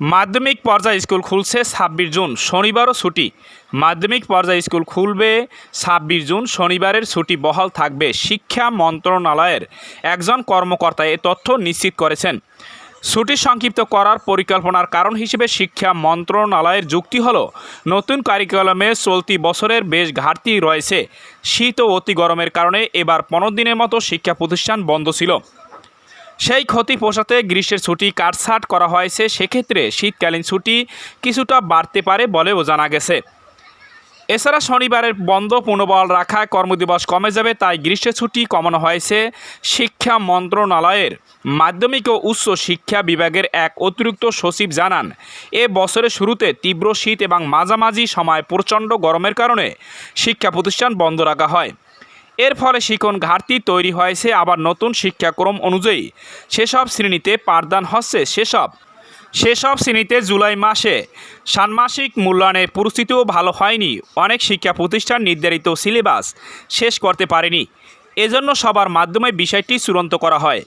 মাধ্যমিক পর্যায়ে স্কুল খুলছে ছাব্বিশ জুন, শনিবারও ছুটি। মাধ্যমিক পর্যায়ে স্কুল খুলবে ছাব্বিশ জুন, শনিবারের ছুটি বহাল থাকবে শিক্ষা মন্ত্রণালয়ের। একজন কর্মকর্তা এ তথ্য নিশ্চিত করেছেন। ছুটি সংক্ষিপ্ত করার পরিকল্পনার কারণ হিসেবে শিক্ষা মন্ত্রণালয়ের যুক্তি হল, নতুন কারিকুলামে চলতি বছরের বেশ ঘাটতি রয়েছে। শীত ও অতি গরমের কারণে এবার পনেরো দিনের মতো শিক্ষা প্রতিষ্ঠান বন্ধ ছিল। সেই ক্ষতি পোষাতে গ্রীষ্মের ছুটি কাটছাট করা হয়েছে। সেক্ষেত্রে শীতকালীন ছুটি কিছুটা বাড়তে পারে বলেও জানা গেছে। এছাড়া শনিবারের বন্ধ পুনর্বহাল রাখায় কর্মদিবস কমে যাবে, তাই গ্রীষ্মের ছুটি কমানো হয়েছে শিক্ষা মন্ত্রণালয়ের। মাধ্যমিক ও উচ্চ শিক্ষা বিভাগের এক অতিরিক্ত সচিব জানান, এ বছরের শুরুতে তীব্র শীত এবং মাঝামাঝি সময় প্রচণ্ড গরমের কারণে শিক্ষা প্রতিষ্ঠান বন্ধ রাখা হয়। এর ফলে শিখন ঘাটতি তৈরি হয়েছে, আবার নতুন শিক্ষাক্রম অনুযায়ী। সেসব শ্রেণীতে পাঠদান হচ্ছে, সেসব। সেসব শ্রেণীতে জুলাই মাসে ষান্মাসিক মূল্যায়নের পরিস্থিতিও ভালো হয়নি। অনেক শিক্ষা প্রতিষ্ঠান নির্ধারিত সিলেবাস শেষ করতে পারেনি। এজন্য সবার মাধ্যমে বিষয়টি চূড়ান্ত করা হয়।